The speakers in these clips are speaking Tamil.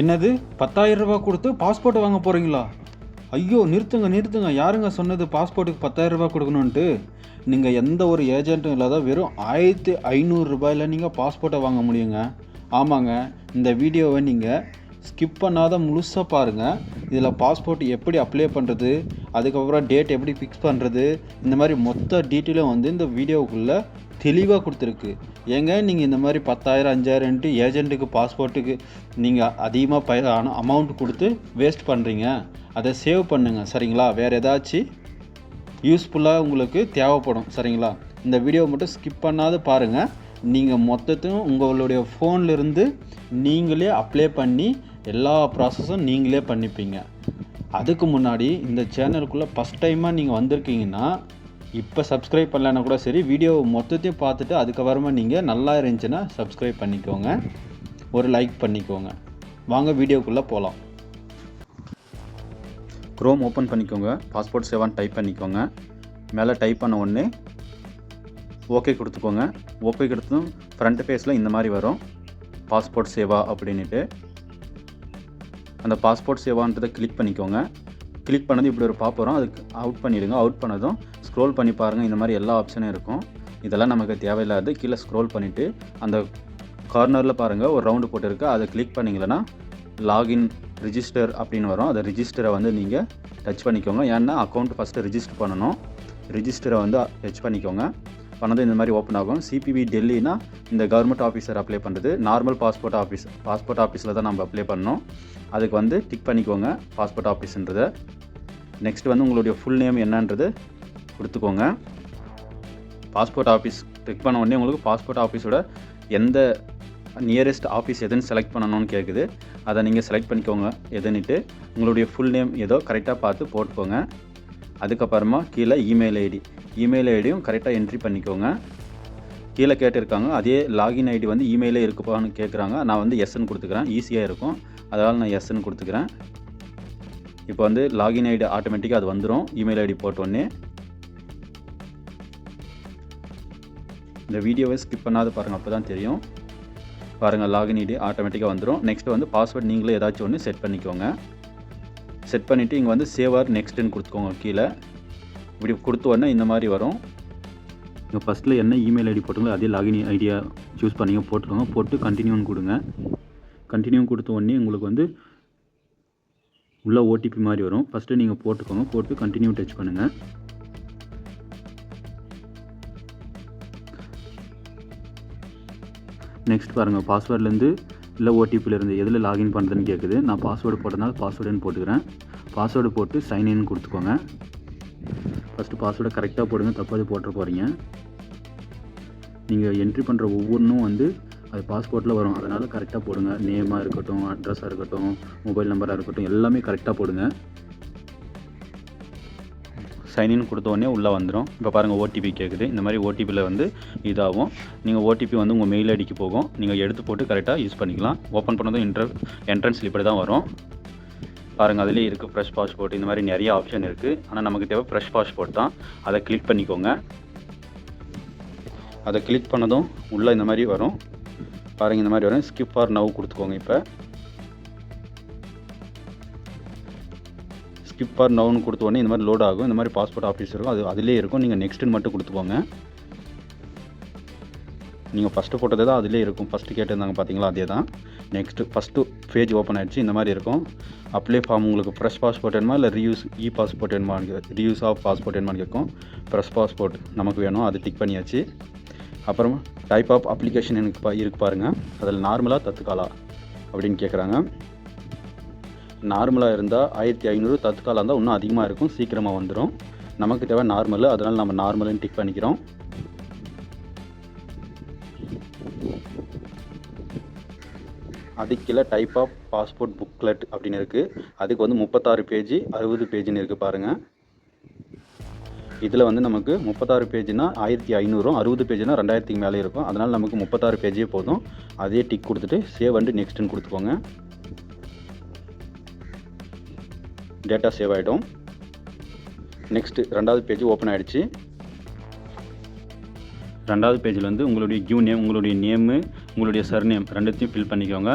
என்னது? பத்தாயிரம் ரூபா கொடுத்து பாஸ்போர்ட் வாங்க போகிறீங்களா ஐயோ நிறுத்துங்க நிறுத்துங்க. யாருங்க சொன்னது பாஸ்போர்ட்டுக்கு பத்தாயிரம் ரூபா கொடுக்கணுன்ட்டு நீங்கள் எந்த ஒரு ஏஜென்ட்டும் இல்லாத வெறும் ஆயிரத்தி ஐநூறுரூபாயில் நீங்கள் பாஸ்போர்ட்டை வாங்க முடியுங்க. ஆமாங்க இந்த வீடியோவை நீங்கள் ஸ்கிப் பண்ணாத முழுசாக பாருங்கள் இதில் பாஸ்போர்ட் எப்படி அப்ளை பண்ணுறது அதுக்கப்புறம் டேட் எப்படி ஃபிக்ஸ் பண்ணுறது இந்த மாதிரி மொத்த டீட்டெயிலும் வந்து இந்த வீடியோவுக்குள்ளே தெளிவாக கொடுத்துருக்கு. ஏங்க நீங்கள் இந்த மாதிரி பத்தாயிரம் அஞ்சாயிரம்ட்டு ஏஜென்ட்டுக்கு பாஸ்போர்ட்டுக்கு நீங்கள் அதிகமாக பய அமௌண்ட் கொடுத்து வேஸ்ட் பண்ணுறீங்க அதை சேவ் பண்ணுங்கள் சரிங்களா? வேறு ஏதாச்சும் யூஸ்ஃபுல்லாக உங்களுக்கு தேவைப்படும் சரிங்களா? இந்த வீடியோ மட்டும் ஸ்கிப் பண்ணாத பாருங்கள் நீங்கள் மொத்தத்தையும் உங்களுடைய ஃபோன்லேருந்து நீங்களே அப்ளை பண்ணி எல்லா ப்ராசஸும் நீங்களே பண்ணிப்பீங்க. அதுக்கு முன்னாடி இந்த சேனலுக்குள்ளே ஃபஸ்ட் டைமாக நீங்கள் வந்திருக்கீங்கன்னா இப்போ சப்ஸ்கிரைப் பண்ணலன்னா கூட சரி வீடியோ மொத்தத்தையும் பார்த்துட்டு அதுக்கப்புறமா நீங்கள் நல்லா இருந்துச்சுன்னா சப்ஸ்கிரைப் பண்ணிக்கோங்க. ஒரு லைக் பண்ணிக்கோங்க. வாங்க வீடியோக்குள்ளே போகலாம் க்ரோம் ஓப்பன் பண்ணிக்கோங்க. பாஸ்போர்ட் சேவான்னு டைப் பண்ணிக்கோங்க. மேலே டைப் பண்ண உடனே ஓகே கொடுத்துக்கோங்க. ஓகே கொடுத்ததும் ஃப்ரண்ட் பேஜில் இந்த மாதிரி வரும். பாஸ்போர்ட் சேவா அப்படின்ட்டு அந்த பாஸ்போர்ட் சேவான்றதை கிளிக் பண்ணிக்கோங்க. கிளிக் பண்ணது இப்படி ஒரு பாப் வரும். அதுக்கு அவுட் பண்ணிவிடுங்க அவுட் பண்ணதும் ஸ்க்ரோல் பண்ணி பாருங்கள் இந்த மாதிரி எல்லா ஆப்ஷனும் இருக்கும். இதெல்லாம் நமக்கு தேவையில்லாது. கீழே ஸ்க்ரோல் பண்ணிவிட்டு அந்த கார்னரில் பாருங்கள் ஒரு ரவுண்டு போட்டிருக்கு. அதை கிளிக் பண்ணிங்களன்னா லாகின் ரிஜிஸ்டர் அப்படின்னு வரும். அதை ரிஜிஸ்டரை வந்து நீங்கள் டச் பண்ணிக்கோங்க. ஏன்னா அக்கௌண்ட் ஃபஸ்ட்டு ரிஜிஸ்டர் பண்ணணும். ரிஜிஸ்டரை வந்து டச் பண்ணிக்கோங்க. பண்ணது இந்த மாதிரி ஓப்பன் ஆகும். சிபிபி டெல்லினா இந்த கவர்மெண்ட் ஆஃபீஸர் அப்ளை பண்ணுறது நார்மல் பாஸ்போர்ட் ஆஃபீஸ் பாஸ்போர்ட் ஆஃபீஸில் தான் நம்ம அப்ளை பண்ணணும். அதுக்கு வந்து டிக் பண்ணிக்கோங்க பாஸ்போர்ட் ஆஃபீஸுன்றதை நெக்ஸ்ட் வந்து உங்களுடைய ஃபுல் நேம் என்னன்றது கொடுத்துக்கோங்க. பாஸ்போர்ட் ஆஃபீஸ் டிக் பண்ண உடனே உங்களுக்கு பாஸ்போர்ட் ஆஃபீஸோட எந்த நியரஸ்ட் ஆஃபீஸ் எதுன்னு செலக்ட் பண்ணணும்னு கேட்குது அதை நீங்கள் செலக்ட் பண்ணிக்கோங்க எதுன்னுட்டு. உங்களுடைய ஃபுல் நேம் ஏதோ கரெக்டாக பார்த்து போட்டுக்கோங்க. அதுக்கப்புறமா கீழே இமெயில் ஐடி இமெயில் ஐடியும் கரெக்டாக என்ட்ரி பண்ணிக்கோங்க. கீழே கேட்டிருக்காங்க அதே லாகின் ஐடி வந்து இமெயிலே இருக்குப்பான்னு கேட்குறாங்க நான் வந்து எஸ்ன்னு கொடுத்துக்கிறேன் ஈஸியாக இருக்கும். அதனால் நான் எஸ்ன்னு கொடுத்துக்கிறேன். இப்போ வந்து லாகின் ஐடி ஆட்டோமேட்டிக்காக அது வந்துடும் இமெயில் ஐடி போட்டோடனே இந்த வீடியோவை ஸ்கிப் பண்ணாத பாருங்கள் அப்போ தான் தெரியும். பாருங்கள் லாகின் ஐடி ஆட்டோமேட்டிக்காக வந்துடும் நெக்ஸ்ட் வந்து பாஸ்வேர்ட் நீங்களே ஏதாச்சும் ஒன்று செட் பண்ணிக்கோங்க. செட் பண்ணிவிட்டு இங்கே வந்து சேவர் நெக்ஸ்ட்டுன்னு கொடுத்துக்கோங்க கீழே. இப்படி கொடுத்த உடனே இந்த மாதிரி வரும். இங்கே ஃபஸ்ட்டில் என்ன இமெயில் ஐடி போட்டுங்களோ அதே லாகின் ஐடியா சூஸ் பண்ணிங்க போட்டுக்கோங்க. போட்டு கண்டினியூன்னு கொடுங்க. கண்டினியூ கொடுத்த உடனே உங்களுக்கு வந்து உள்ளே ஓடிபி மாதிரி வரும். ஃபஸ்ட்டு நீங்கள் போட்டுக்கோங்க. போட்டு கண்டினியூ டச் பண்ணுங்கள் நெக்ஸ்ட் பாருங்கள் பாஸ்வேர்ட்லேருந்து இல்லை ஓடிபிலேருந்து எதில் லாகின் பண்ணுறதுன்னு கேட்குது நான் பாஸ்வேர்டு போட்டதுனால பாஸ்வேர்டுன்னு போட்டுக்கிறேன். பாஸ்வேர்டு போட்டு சைன்இன் கொடுத்துக்கோங்க. ஃபஸ்ட்டு பாஸ்வேர்டை கரெக்டாக போடுங்க தப்பாக போட்டுற போகிறீங்க நீங்கள் என்ட்ரி பண்ணுற ஒவ்வொன்றும் வந்து அது பாஸ்போர்ட்டில் வரும். அதனால் கரெக்டாக போடுங்க. நேமாக இருக்கட்டும் அட்ரஸாக இருக்கட்டும் மொபைல் நம்பராக இருக்கட்டும் எல்லாமே கரெக்டாக போடுங்க. சைன்இன் கொடுத்தோடனே உள்ளே வந்துடும் இப்போ பாருங்கள் ஓடிபி கேட்குது இந்த மாதிரி ஓடிபியில் வந்து இதாகும். நீங்கள் ஓடிபி வந்து உங்கள் மெயில் ஐடிக்கு போகும். நீங்கள் எடுத்து போட்டு கரெக்டாக யூஸ் பண்ணிக்கலாம். ஓப்பன் பண்ணதும் இன்டர் என்ட்ரன்ஸில் இப்படி தான் வரும். பாருங்கள் அதிலே இருக்குது ஃப்ரெஷ் பாஸ்போர்ட் இந்த மாதிரி நிறைய ஆப்ஷன் இருக்குது ஆனால் நமக்கு தேவை ஃப்ரெஷ் பாஸ்போர்ட் தான். அதை கிளிக் பண்ணிக்கோங்க. அதை கிளிக் பண்ணதும் உள்ளே இந்த மாதிரி வரும். பாருங்கள் இந்த மாதிரி வரும். ஸ்கிப் ஃபார் நவ் கொடுத்துக்கோங்க இப்போ. ஸ்கிப் ஃபார் நவுன்னு கொடுத்த உடனே இந்த மாதிரி லோட் ஆகும். இந்த மாதிரி பாஸ்போர்ட் ஆஃபீஸ் இருக்கும். அது அதிலே இருக்கும். நீங்கள் நெக்ஸ்ட்டுன்னு மட்டும் கொடுத்துக்கோங்க நீங்கள் ஃபஸ்ட்டு போட்டது தான் அதிலே இருக்கும். ஃபஸ்ட்டு கேட்டிருந்தாங்க பார்த்தீங்களா அதே தான். நெக்ஸ்ட்டு ஃபஸ்ட்டு பேஜ் ஓப்பன் ஆகிடுச்சு இந்த மாதிரி இருக்கும். அப்ளை ஃபார்ம் உங்களுக்கு ஃப்ரெஷ் பாஸ்போர்ட் வேணுமா? இல்லை ரீயூஸ் இ பாஸ்போர்ட் வேணுமா ரீயூஸ் ஆஃப் பாஸ்போர்ட் வேணுமான்னு கேட்கும். ஃப்ரெஷ் பாஸ்போர்ட் நமக்கு வேணும். அது டிக் பண்ணியாச்சு. அப்புறம் டைப் ஆஃப் அப்ளிகேஷன் எனக்கு பா இருக்கு பாருங்கள் அதில் நார்மலாக தத்துக்காலா அப்படின்னு கேட்குறாங்க நார்மலாக இருந்தால் ஆயிரத்தி ஐநூறு தத்துக்காலா இருந்தால் இன்னும் அதிகமாக இருக்கும் சீக்கிரமாக வந்துடும் நமக்கு தேவை நார்மலு அதனால் நம்ம நார்மலுன்னு டிக் பண்ணிக்கிறோம். அதுக்கு கீழே டைப் ஆஃப் பாஸ்போர்ட் புக்லெட் அப்படின்னு இருக்குது அதுக்கு வந்து முப்பத்தாறு பேஜ் அறுபது பேஜ்னு இருக்குது பாருங்கள் இதில் வந்து நமக்கு முப்பத்தாறு பேஜ்னா ஆயிரத்தி ஐநூறும் அறுபது பேஜ்னா ரெண்டாயிரத்துக்கு மேலே இருக்கும். அதனால் நமக்கு முப்பத்தாறு பேஜே போதும். அதே டிக் கொடுத்துட்டு சேவ் வந்து நெக்ஸ்ட்டுன்னு கொடுத்துக்கோங்க. டேட்டா சேவ் ஆகிடும் நெக்ஸ்ட்டு ரெண்டாவது பேஜ் ஓப்பன் ஆகிடுச்சு ரெண்டாவது பேஜில் வந்து உங்களுடைய கியூ நேம் உங்களுடைய நேமு உங்களுடைய சர்நேம் ரெண்டுத்தையும் ஃபில் பண்ணிக்கோங்க.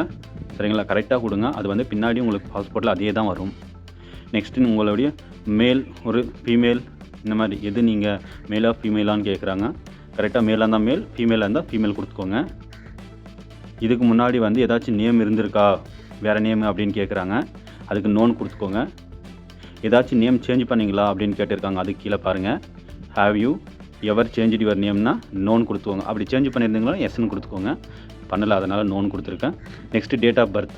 சரிங்களா? கரெக்டாக கொடுங்க. அது வந்து பின்னாடி உங்களுக்கு பாஸ்போர்ட்டில் அதே தான் வரும். நெக்ஸ்ட்டு உங்களுடைய மேல் ஒரு ஃபீமேல் இந்த மாதிரி எது நீங்கள் மேலாக ஃபீமேலான்னு கேட்குறாங்க கரெக்டாக மேலாக இருந்தால் மேல் ஃபீமேலாக இருந்தால் ஃபீமேல் கொடுத்துக்கோங்க. இதுக்கு முன்னாடி வந்து ஏதாச்சும் நேம் இருந்திருக்கா? வேறு நேம் அப்படின்னு கேட்குறாங்க அதுக்கு நோன் கொடுத்துக்கோங்க. ஏதாச்சும் நேம் சேஞ்ச் பண்ணிங்களா அப்படின்னு கேட்டிருக்காங்க. அதுக்கு கீழே பாருங்கள் have you ever change your நேம்னா known கொடுத்துக்கோங்க. அப்படி சேஞ்ச் பண்ணியிருந்தீங்களா எஸ்ன்னு கொடுத்துக்கோங்க. பண்ணலை அதனால் நோன் கொடுத்துருக்கேன். நெக்ஸ்ட்டு டேட் ஆஃப் பர்த்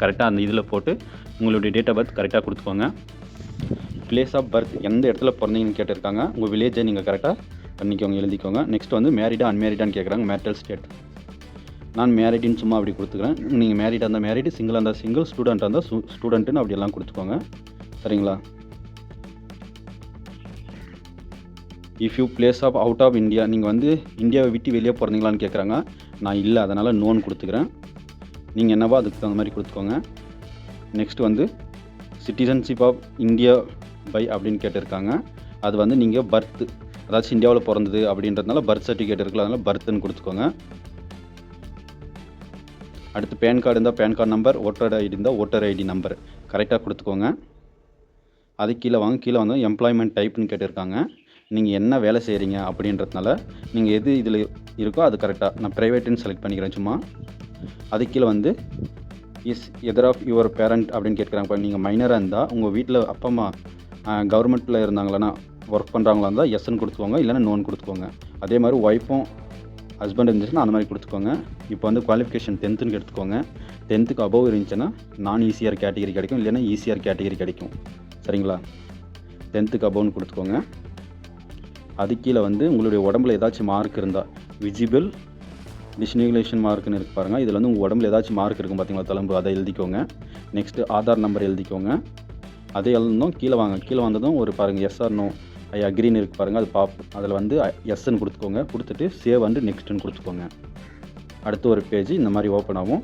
கரெக்டாக அந்த இதில் போட்டு உங்களுடைய டேட் ஆஃப் பர்த் கரெக்டாக கொடுத்துக்கோங்க. பிளேஸ் ஆஃப் பர்த் எந்த இடத்துல பிறந்தீங்கன்னு கேட்டிருக்காங்க. உங்கள் வில்லேஜை நீங்கள் கரெக்டாக பண்ணிக்கோங்க எழுதிக்கோங்க. நெக்ஸ்ட் வந்து மேரிடா அன்மேரிடான்னு கேட்குறாங்க. மேரிட்டல் ஸ்டேட் நான் மேரிடின்னு சும்மா அப்படி கொடுத்துக்கிறேன். நீங்கள் மேரிடாக இருந்தால் மேரிடு சிங்கிளாக இருந்தால் சிங்கிள் ஸ்டூடெண்ட்டாக இருந்தால் ஸ்டூடெண்ட்டுன்னு அப்படி எல்லாம் கொடுத்துக்கோங்க. சரிங்களா? If you place of out of India நீங்கள் வந்து இந்தியாவை விட்டு வெளியே பிறந்தீங்களான்னு கேட்குறாங்க நான் இல்லை அதனால் நோன் கொடுத்துக்கிறேன். நீங்கள் என்னவோ அதுக்கு தகுந்த மாதிரி கொடுத்துக்கோங்க. நெக்ஸ்ட் வந்து சிட்டிசன்ஷிப் ஆஃப் இந்தியா பை அப்படின்னு கேட்டிருக்காங்க. அது வந்து நீங்கள் பர்த் அதாச்சும் இந்தியாவில் பிறந்தது அப்படின்றதுனால பர்த் சர்டிஃபிகேட் இருக்குல்ல அதனால் பர்த்துன்னு கொடுத்துக்கோங்க. அடுத்து பேன் கார்டு இருந்தால் PAN card number voter ID இருந்தால் ஓட்டர் ஐடி நம்பர் கரெக்டாக கொடுத்துக்கோங்க. அது கீழே வாங்க கீழே வந்து எம்ப்ளாய்மெண்ட் டைப்னு கேட்டிருக்காங்க. நீங்கள் என்ன வேலை செய்கிறீங்க அப்படின்றதுனால நீங்கள் எது இதில் இருக்கோ அது கரெக்டாக நான் ப்ரைவேட்டுன்னு செலக்ட் பண்ணிக்கிறேன் சும்மா. அது கீழே வந்து is either of your parent அப்படின்னு கேட்குறாங்க இப்போ நீங்கள் மைனராக இருந்தால் உங்கள் வீட்டில் அப்பா அம்மா கவர்மெண்ட்டில் இருந்தாங்களன்னா ஒர்க் பண்ணுறாங்களா இருந்தால் எஸ்ன்னு கொடுத்துக்கோங்க இல்லைன்னா நோன் கொடுத்துக்கோங்க. அதே மாதிரி ஒய்ஃபும் ஹஸ்பண்ட் இருந்துச்சுன்னா அந்த மாதிரி கொடுத்துக்கோங்க. இப்போ வந்து குவாலிஃபிகேஷன் டென்த்துன்னு எடுத்துக்கோங்க. டென்த்துக்கு அபவ் இருந்துச்சுன்னா நான் ஈஸிஆர் கேட்டகரி கிடைக்கும் இல்லைன்னா ஈஸிஆர் கேட்டகரி கிடைக்கும். சரிங்களா? டென்த்துக்கு அபவுன்னு கொடுத்துக்கோங்க. அது கீழே வந்து உங்களுடைய உடம்புல ஏதாச்சும் மார்க் இருந்தால் விஜிபிள் டிஸ்னிகுலேஷன் மார்க்னு இருக்கு பாருங்கள் இதில் வந்து உங்கள் உடம்புல ஏதாச்சும் மார்க் இருக்கும் பார்த்தீங்களா தழும்பு அதை எழுதிக்கோங்க. நெக்ஸ்ட்டு ஆதார் நம்பர் எழுதிக்கோங்க. அதே எழுந்தோம் கீழே வாங்க. கீழே வந்ததும் ஒரு பாருங்கள் எஸ்ஆர் நோ ஐ அக்ரின்னு இருக்கு பாருங்கள் அது பாப் அதில் வந்து எஸ்ன்னு கொடுத்துக்கோங்க. கொடுத்துட்டு சேவ் வந்து நெக்ஸ்ட்டுன்னு கொடுத்துக்கோங்க. அடுத்து ஒரு பேஜ் இந்த மாதிரி ஓப்பன் ஆகும்.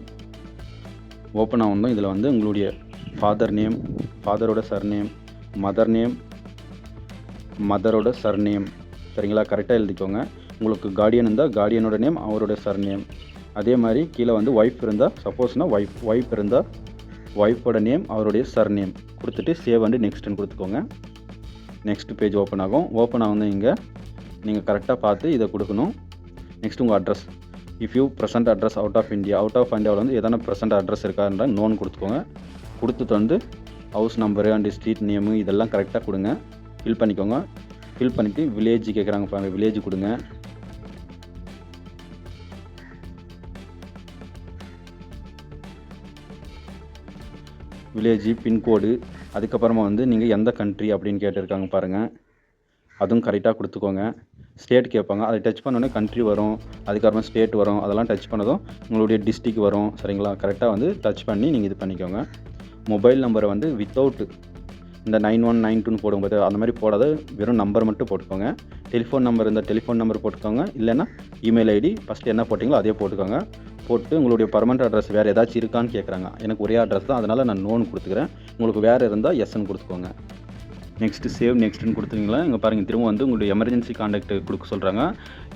ஓப்பன் ஆகும் இதில் வந்து உங்களுடைய ஃபாதர் நேம் ஃபாதரோட சர்நேம் மதர் நேம் மதரோட சர்நேம் சரிங்களா? கரெக்டாக எழுதிக்கோங்க. உங்களுக்கு கார்டியன் இருந்தால் கார்டியனோட நேம் அவரோட சர்நேம் அதே மாதிரி கீழே வந்து ஒய்ஃப் இருந்தால் சப்போஸ்னால் ஒய்ஃப் ஒய்ஃப் இருந்தால் ஒய்ஃபோட நேம் அவருடைய சர்நேம் கொடுத்துட்டு சேவ் வந்து நெக்ஸ்ட்டுன்னு கொடுத்துக்கோங்க. நெக்ஸ்ட் பேஜ் ஓப்பன் ஆகும். ஓப்பன் ஆகுது இங்கே நீங்கள் கரெக்டாக பார்த்து இதை கொடுக்கணும். நெக்ஸ்ட் உங்கள் address if you present address out of India out of இந்தியாவில் வந்து எதனா ப்ரெசென்ட் அட்ரஸ் இருக்கான்ற நோன் கொடுத்துக்கோங்க. கொடுத்துட்டு வந்து house number and street name இதெல்லாம் கரெக்டாக கொடுங்க. ஃபில் பண்ணிக்கோங்க. ஃபில் பண்ணிவிட்டு வில்லேஜ் கேட்குறாங்க பாருங்கள் வில்லேஜ் கொடுங்க. வில்லேஜ் பின்கோடு அதுக்கப்புறமா வந்து நீங்கள் எந்த கண்ட்ரி அப்படின்னு கேட்டிருக்காங்க பாருங்கள் அதுவும் கரெக்டாக கொடுத்துக்கோங்க. ஸ்டேட் கேட்பாங்க. அதை டச் பண்ணோன்னே கண்ட்ரி வரும். அதுக்கப்புறமா ஸ்டேட் வரும். அதெல்லாம் டச் பண்ணதும் உங்களுடைய டிஸ்ட்ரிக் வரும். சரிங்களா? கரெக்டாக வந்து டச் பண்ணி நீங்கள் இது பண்ணிக்கோங்க. மொபைல் நம்பரை வந்து வித்தவுட் இந்த நைன் ஒன் நைன் டூன்னு போடும்போது அந்த மாதிரி போடாத வெறும் நம்பர் மட்டும் போட்டுக்கோங்க. டெலிஃபோன் நம்பர் இருந்தால் டெலிஃபோன் நம்பர் போட்டுக்கோங்க. இல்லைன்னா இமெயில் ஐடி ஃபஸ்ட்டு என்ன போட்டிங்களோ அதே போட்டுக்கோங்க. போட்டு உங்களுடைய பர்மனெண்ட் அட்ரஸ் வேறு ஏதாச்சும் இருக்கான்னு கேட்குறாங்க எனக்கு ஒரே அட்ரஸ் தான் அதனால் நான் நோன் கொடுத்துக்கிறேன். உங்களுக்கு வேறு இருந்தால் எஸ்ன்னு கொடுத்துக்கோங்க. நெக்ஸ்ட்டு சேவ் நெக்ஸ்ட்டுன்னு கொடுத்துருங்களா இங்கே பாருங்கள் திரும்ப வந்து உங்களுடைய எமர்ஜென்சி காண்டாக்ட் கொடுக்க சொல்கிறாங்க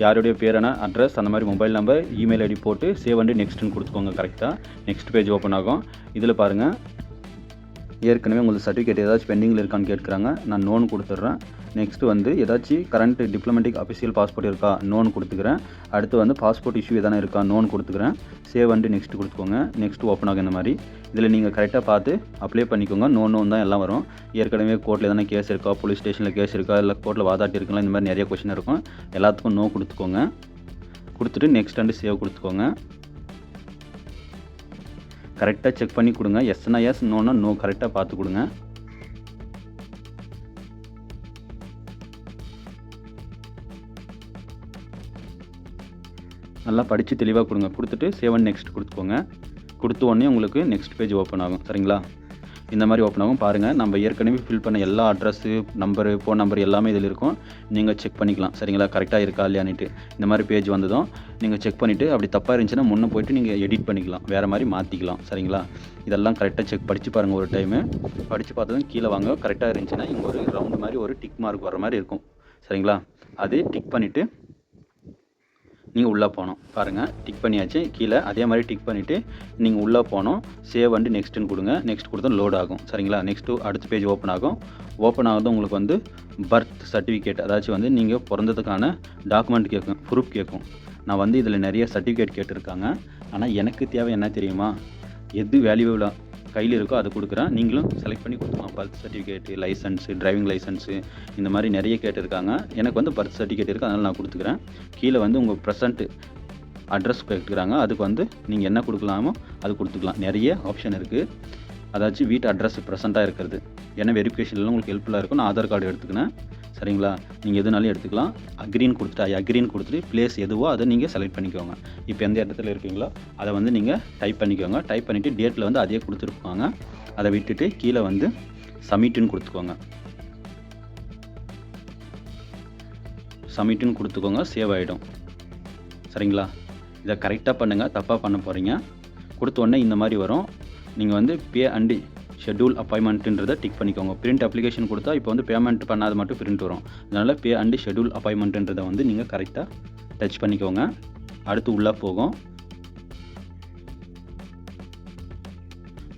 யாருடைய பேரான அட்ரஸ் அந்த மாதிரி மொபைல் நம்பர் இமெயில் ஐடி போட்டு சேவ் வந்து நெக்ஸ்ட்டுன்னு கொடுத்துக்கோங்க கரெக்டாக நெக்ஸ்ட் பேஜ் ஓப்பன் ஆகும். இதில் பாருங்கள் ஏற்கனவே உங்களுக்கு சர்டிஃபிகேட் ஏதாச்சும் பெண்டிங்கில் இருக்கான்னு கேட்குறாங்க. நான் நோன் கொடுத்துட்றேன். நெக்ஸ்ட்டு வந்து ஏதாச்சும் கரண்ட் டிப்ளமெட்டிக் அஃபிஷியல் பாஸ்போர்ட் இருக்கா? நோன் கொடுத்துக்கிறேன். அடுத்து வந்து பாஸ்போர்ட் இஷ்யூ எதனா இருக்கா? நோன் கொடுத்துக்கிறேன். சேவ் வந்து நெக்ஸ்ட் கொடுத்துக்கோங்க. நெக்ஸ்ட் ஓப்பன் ஆகும் இந்த மாதிரி. இதில் நீங்கள் கரெக்டாக பார்த்து அப்ளை பண்ணிக்கோங்க. நோன் நோன் தான் எல்லாம் வரும். ஏற்கனவே கோர்ட்டில் எதனா கேஸ் இருக்கா? போலீஸ் ஸ்டேஷனில் கேஸ் இருக்கா? இல்லை கோர்ட்டில் வாதாட்டி இருக்கலாம். இந்த மாதிரி நிறைய கொஷின் இருக்கும். எல்லாத்துக்கும் நோ கொடுத்துக்கோங்க. கொடுத்துட்டு நெக்ஸ்ட் வந்து சேவ் கொடுத்துக்கோங்க. கரெக்டாக செக் பண்ணி கொடுங்க. எஸ்னா எஸ் நோனா நோ கரெக்டாக பார்த்து கொடுங்க. நல்லா படித்து தெளிவாக கொடுங்க. கொடுத்துட்டு சேவன் நெக்ஸ்ட் கொடுத்துக்கோங்க. கொடுத்த உடனே உங்களுக்கு நெக்ஸ்ட் பேஜ் ஓப்பன் ஆகும். சரிங்களா? இந்த மாதிரி ஓப்பன் ஆகும். பாருங்கள் நம்ம ஏற்கனவே ஃபில் பண்ண எல்லா அட்ரஸ்ஸு நம்பரு ஃபோன் நம்பர் எல்லாமே இதில் இருக்கும். நீங்கள் செக் பண்ணிக்கலாம். சரிங்களா? கரெக்டாக இருக்கா இல்லையான்ட்டு இந்த மாதிரி பேஜ் வந்ததும் நீங்கள் செக் பண்ணிவிட்டு அப்படி தப்பாக இருந்துச்சுன்னா முன்னே போயிட்டு நீங்கள் எடிட் பண்ணிக்கலாம். வேறு மாதிரி மாற்றிக்கலாம் சரிங்களா? இதெல்லாம் கரெக்டாக செக் படித்து பாருங்கள் ஒரு டைமு படித்து பார்த்ததும் கீழே வாங்க. கரெக்டாக இருந்துச்சுன்னா இங்கே ஒரு ரவுண்டு மாதிரி ஒரு டிக் மார்க் வர மாதிரி இருக்கும். சரிங்களா? அது டிக் பண்ணிவிட்டு நீங்கள் உள்ளே போகணும். பாருங்கள் டிக் பண்ணியாச்சு. கீழே அதே மாதிரி டிக் பண்ணிவிட்டு நீங்கள் உள்ளே போகணும். சேவ் வந்து நெக்ஸ்ட்டுன்னு கொடுங்க. நெக்ஸ்ட் கொடுத்தா லோட் ஆகும். சரிங்களா? நெக்ஸ்ட்டு அடுத்த பேஜ் ஓப்பன் ஆகும். ஓப்பன் ஆகுது உங்களுக்கு வந்து பர்த் சர்டிஃபிகேட் அதாச்சும் வந்து நீங்கள் பிறந்ததுக்கான டாக்குமெண்ட் கேட்கும் ப்ரூஃப் கேட்கும். நான் வந்து இதில் நிறைய சர்டிஃபிகேட் கேட்டிருக்காங்க. ஆனால் எனக்கு தேவை என்ன தெரியுமா? எது வேல்யூபிளாக கையில் இருக்கோ அதை கொடுக்குறேன். நீங்களும் செலக்ட் பண்ணி கொடுத்துக்கலாம். Birth certificate licence driving licence இந்த மாதிரி நிறைய கேட்டிருக்காங்க எனக்கு வந்து பர்த் சர்டிஃபிகேட் இருக்குது அதனால் நான் கொடுத்துக்கிறேன். கீழே வந்து உங்கள் ப்ரெசண்ட்டு அட்ரஸ் கேட்டுக்கிறாங்க அதுக்கு வந்து நீங்கள் என்ன கொடுக்கலாமோ அது கொடுத்துக்கலாம். நிறைய ஆப்ஷன் இருக்குது அதாச்சும் வீட்டு அட்ரஸ் ப்ரெசண்ட்டாக இருக்கிறது. ஏன்னா வெரிஃபிகேஷன்லாம் உங்களுக்கு ஹெல்ப்ஃபுல்லாக இருக்கும் நான் ஆதார் கார்டு எடுத்துக்கினேன் சரிங்களா? நீங்கள் எதுனாலும் எடுத்துக்கலாம். அக்ரின் கொடுத்துட்டு ஐ அக்ரீன் கொடுத்துட்டு பிளேஸ் எதுவோ அதை நீங்கள் செலக்ட் பண்ணிக்கோங்க. இப்போ எந்த இடத்துல இருக்கீங்களோ அதை வந்து நீங்கள் டைப் பண்ணிக்கோங்க. டைப் பண்ணிவிட்டு டேட்டில் வந்து அதே கொடுத்துருப்பாங்க. அதை விட்டுட்டு கீழே வந்து சமிட்டுன்னு கொடுத்துக்கோங்க. சமிட்டுன்னு கொடுத்துக்கோங்க சேவ் ஆகிடும் சரிங்களா? இதை கரெக்டாக பண்ணுங்கள் தப்பாக பண்ண போகிறீங்க கொடுத்த உடனே இந்த மாதிரி வரும். நீங்கள் வந்து பே அண்டு ஷெட்யூல் அப்பாயின்மெண்ட்டுன்றதை டிக் பண்ணிக்கோங்க. பிரிண்ட் அப்ளிகேஷன் கொடுத்தா இப்போ வந்து பேமெண்ட் பண்ணாத மட்டும் பிரிண்ட் வரும். அதனால் பே அண்டு ஷெட்யூல் அப்பாயின்மெண்ட்டுன்றதை வந்து நீங்கள் கரெக்டாக டச் பண்ணிக்கோங்க. அடுத்து உள்ளே போகும்.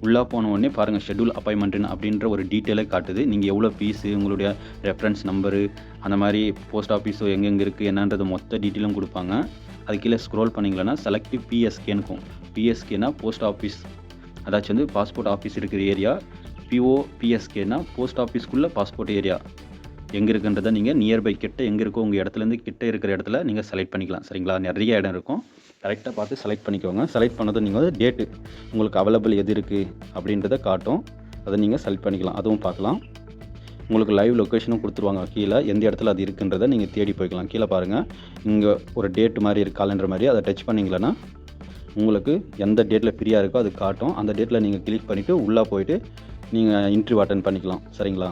உள்ளே போன உடனே பாருங்கள் ஷெட்யூல் அப்பாயின்மெண்ட்டுன்னு அப்படின்ற ஒரு டீட்டெயிலே காட்டுது. நீங்கள் எவ்வளோ ஃபீஸு உங்களுடைய ரெஃபரன்ஸ் நம்பரு அந்த மாதிரி போஸ்ட் ஆஃபீஸோ எங்கெங்கே இருக்குது என்னன்றது மொத்த டீட்டெயிலும் கொடுப்பாங்க. அது கீழே ஸ்க்ரோல் பண்ணிங்களன்னா செலக்டிவ் பிஎஸ்கேனுக்கும் பிஎஸ்கேனா போஸ்ட் ஆஃபீஸ் அதாச்சும் வந்து பாஸ்போர்ட் ஆஃபீஸ் இருக்கிற ஏரியா பிஓ பிஎஸ்கேனா போஸ்ட் ஆஃபீஸ்க்குள்ளே பாஸ்போர்ட் ஏரியா எங்கே இருக்குன்றதை நீங்கள் நியர்பை கிட்ட எங்கே இருக்கோ உங்கள் இடத்துலேருந்து கிட்ட இருக்கிற இடத்துல நீங்கள் செலக்ட் பண்ணிக்கலாம். சரிங்களா? நிறைய இடம் இருக்கும். கரெக்டாக பார்த்து செலக்ட் பண்ணிக்கோங்க. செலக்ட் பண்ணதும் நீங்கள் வந்து டேட்டு உங்களுக்கு அவைலபிள் எது இருக்குது அப்படின்றத காட்டும். அதை நீங்கள் செலக்ட் பண்ணிக்கலாம். அதுவும் பார்க்கலாம். உங்களுக்கு லைவ் லொக்கேஷனும் கொடுத்துருவாங்க. கீழே எந்த இடத்துல அது இருக்குன்றதை நீங்கள் தேடி போய்க்கலாம். கீழே பாருங்கள் இங்கே ஒரு டேட் மாதிரி இருக்குது காலண்டர் மாதிரி. அதை டச் பண்ணிங்களன்னா உங்களுக்கு எந்த டேட்டில் ஃப்ரீயாக இருக்கோ அது காட்டும். அந்த டேட்டில் நீங்கள் கிளிக் பண்ணிவிட்டு உள்ளே போயிட்டு நீங்கள் இன்டர்வியூ அட்டன் பண்ணிக்கலாம். சரிங்களா?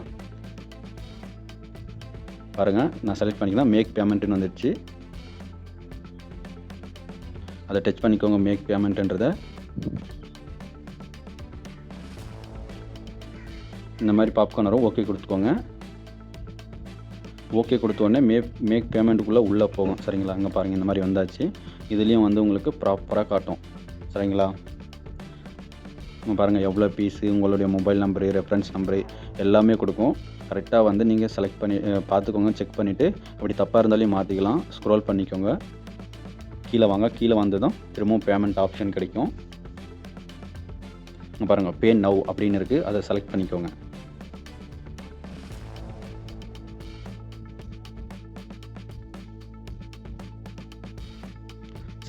பாருங்கள் நான் செலக்ட் பண்ணிக்கலாம். மேக் பேமெண்ட்டுன்னு வந்துடுச்சு. அதை டச் பண்ணிக்கோங்க மேக் பேமெண்ட்டுன்றதை இந்த மாதிரி பாப்கார்ன் வரும் ஓகே கொடுத்துக்கோங்க. ஓகே கொடுத்த உடனே மே மேக் பேமெண்ட்டுக்குள்ளே உள்ளே போகும். சரிங்களா? அங்கே பாருங்கள் இந்த மாதிரி வந்தாச்சு. இதுலேயும் வந்து உங்களுக்கு ப்ராப்பராக காட்டும். சரிங்களா? பாருங்கள் எவ்வளோ பீஸு உங்களுடைய மொபைல் நம்பரு ரெஃபரன்ஸ் நம்பரு எல்லாமே கொடுக்கும். கரெக்டாக வந்து நீங்கள் செலக்ட் பண்ணி பார்த்துக்கோங்க செக் பண்ணிவிட்டு அப்படி தப்பாக இருந்தாலையும் மாற்றிக்கலாம் ஸ்க்ரோல் பண்ணிக்கோங்க. கீழே வாங்க கீழே வந்ததும் திரும்பவும் பேமெண்ட் ஆப்ஷன் கிடைக்கும். பாருங்கள் பே நவ் அப்படின்னு இருக்குது அதை செலக்ட் பண்ணிக்கோங்க.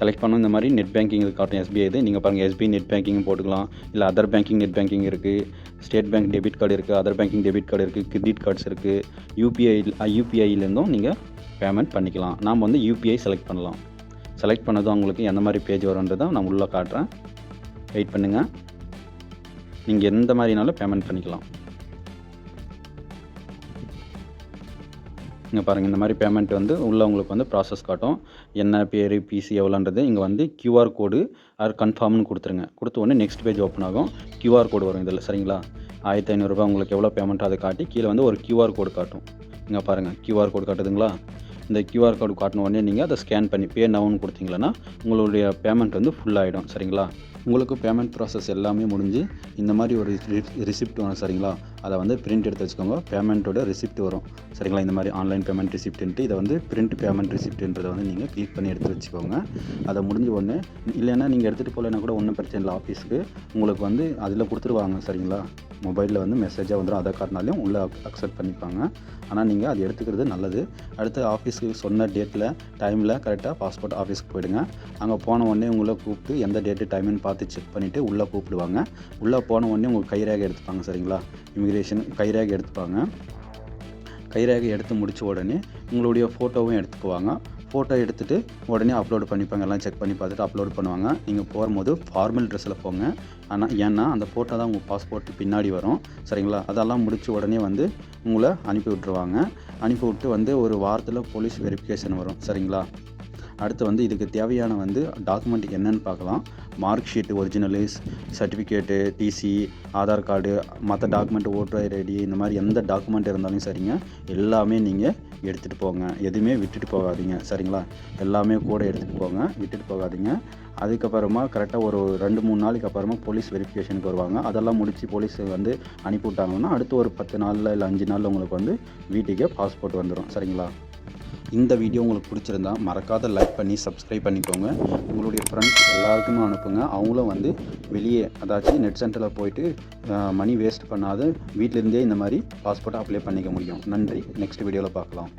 செலக்ட் பண்ண இந்த மாதிரி நெட் பேங்கிங் இது காட்டும் எஸ்பிஐ இது. நீங்கள் பாருங்கள் எஸ்பிஐ நெட் பேங்கிங் போட்டுக்கலாம். இல்லை அதர் பேங்கிங் நெட் பேங்கிங் இருக்குது ஸ்டேட் பேங்க் டெபிட் கார்டு இருக்குது அதர் பேங்கிங் டெபிட் கார்டு இருக்குது கிரெடிட் கார்ட்ஸ் இருக்குது யூபிஐ யூபிஐலேருந்தும் நீங்கள் பேமெண்ட் பண்ணிக்கலாம். நாம் வந்து யூபிஐ செலக்ட் பண்ணலாம். செலக்ட் பண்ணதும் உங்களுக்கு எந்த மாதிரி பேஜ் வரும்ன்றதை நான் உள்ளே காட்டுறேன். வெயிட் பண்ணுங்கள் நீங்கள் எந்த மாதிரினாலும் பேமெண்ட் பண்ணிக்கலாம். இங்கே பாருங்கள் இந்த மாதிரி பேமெண்ட் வந்து உள்ளே உங்களுக்கு வந்து ப்ராசஸ் காட்டும். என்ன பேர் பிசி எவ்வளோன்றது இங்கே வந்து கியூஆர் கோடு ஆர் கன்ஃபார்ம்னு கொடுத்துருங்க. கொடுத்த உடனே நெக்ஸ்ட் பேஜ் ஓப்பன் ஆகும். கியூஆர் கோடு வரும் இதில் சரிங்களா? ஆயிரத்தி ஐநூறுரூபா உங்களுக்கு எவ்வளோ பேமெண்ட் அதை காட்டி கீழே வந்து ஒரு கியூஆர் கோடு காட்டும். இங்கே பாருங்கள் கியூஆர் கோடு காட்டுதுங்களா? இந்த கியூஆர் கோடு காட்டின உடனே நீங்கள் அதை ஸ்கேன் பண்ணி பே நவுன்னு கொடுத்தீங்கன்னா உங்களுடைய பேமெண்ட் வந்து ஃபுல் ஆகிடும் சரிங்களா? உங்களுக்கு பேமெண்ட் ப்ராசஸ் எல்லாமே முடிஞ்சு இந்த மாதிரி ஒரு ரிசிப்ட் வரும் சரிங்களா? அதை வந்து பிரிண்ட் எடுத்து வச்சுக்கோங்க பேமெண்ட்டோட ரிசிப்ட் வரும் சரிங்களா? இந்த மாதிரி ஆன்லைன் பேமெண்ட் ரிசிப்ட்ன்ட்டு இதை வந்து பிரிண்ட் பேமெண்ட் ரிசிப்ட்ன்றதை வந்து நீங்கள் கிளிக் பண்ணி எடுத்து வச்சுக்கோங்க. அதை முடிஞ்ச உடனே இல்லைன்னா நீங்கள் எடுத்துகிட்டு போகலன்னா கூட ஒன்றும் பிரச்சனை இல்லை ஆஃபீஸ்க்கு உங்களுக்கு வந்து அதில் கொடுத்துருவாங்க சரிங்களா? மொபைலில் வந்து மெசேஜாக வந்துடும் அதை கார்டுனாலையும் உள்ளே அக்செப்ட் பண்ணிப்பாங்க. ஆனால் நீங்கள் அது எடுத்துக்கிறது நல்லது. அடுத்து ஆஃபீஸ்க்கு சொன்ன டேட்டில் டைமில் கரெக்டாக பாஸ்போர்ட் ஆஃபீஸ்க்கு போயிடுங்க. அங்கே போன உடனே உங்களை கூப்பிட்டு எந்த டேட்டு டைம்னு பார்த்து செக் பண்ணிவிட்டு உள்ளே கூப்பிடுவாங்க. உள்ளே போன உடனே உங்களுக்கு கைரேகை எடுத்துப்பாங்க சரிங்களா? இமிக்ரேஷன் கைரேகை எடுத்துப்பாங்க. கைரேகை எடுத்து முடித்த உடனே உங்களுடைய ஃபோட்டோவும் எடுத்துக்குவாங்க. ஃபோட்டோ எடுத்துகிட்டு உடனே அப்லோடு பண்ணிப்பாங்க. எல்லாம் செக் பண்ணி பார்த்துட்டு அப்லோட் பண்ணுவாங்க. நீங்கள் போகும்போது ஃபார்மல் ட்ரெஸ்ஸில் போங்க. ஆனால் ஏன்னா அந்த ஃபோட்டோ தான் உங்கள் பாஸ்போர்ட் பின்னாடி வரும். சரிங்களா? அதெல்லாம் முடித்து உடனே வந்து உங்களை அனுப்பி விட்ருவாங்க அனுப்பி விட்டு வந்து ஒரு வாரத்தில் போலீஸ் வெரிஃபிகேஷன் வரும். சரிங்களா? அடுத்து வந்து இதுக்கு தேவையான வந்து டாக்குமெண்ட் என்னன்னு பார்க்கலாம். Mark sheet original certificate TC Aadhaar card மற்ற டாக்குமெண்ட் ஓட்டர் ஐடி இந்த மாதிரி எந்த டாக்குமெண்ட் இருந்தாலும் சரிங்க. எல்லாமே நீங்கள் எடுத்துகிட்டு போங்க. எதுவுமே விட்டுட்டு போகாதீங்க. சரிங்களா? எல்லாமே கூட எடுத்துகிட்டு போங்க. விட்டுட்டு போகாதீங்க. அதுக்கப்புறமா கரெக்டாக ஒரு ரெண்டு மூணு நாளைக்கு அப்புறமா போலீஸ் வெரிஃபிகேஷனுக்கு வருவாங்க. அதெல்லாம் முடித்து போலீஸ் வந்து அனுப்பி விட்டாங்கன்னா அடுத்து ஒரு பத்து நாளில் இல்லை அஞ்சு நாளில் உங்களுக்கு வந்து வீட்டுக்கே பாஸ்போர்ட் வந்துடும் சரிங்களா? இந்த வீடியோ உங்களுக்கு பிடிச்சிருந்தா மறக்காத லைக் பண்ணி சப்ஸ்கிரைப் பண்ணிக்கோங்க. உங்களுடைய ஃப்ரெண்ட்ஸ் எல்லாருக்குமே அனுப்புங்க. அவங்களும் வந்து வெளியே அதாச்சும் நெட் சென்டரில் போயிட்டு மணி வேஸ்ட் பண்ணாத வீட்டிலேருந்தே இந்த மாதிரி பாஸ்போர்ட்டை அப்ளை பண்ணிக்க முடியும். நன்றி. நெக்ஸ்ட் வீடியோவில் பார்க்கலாம்.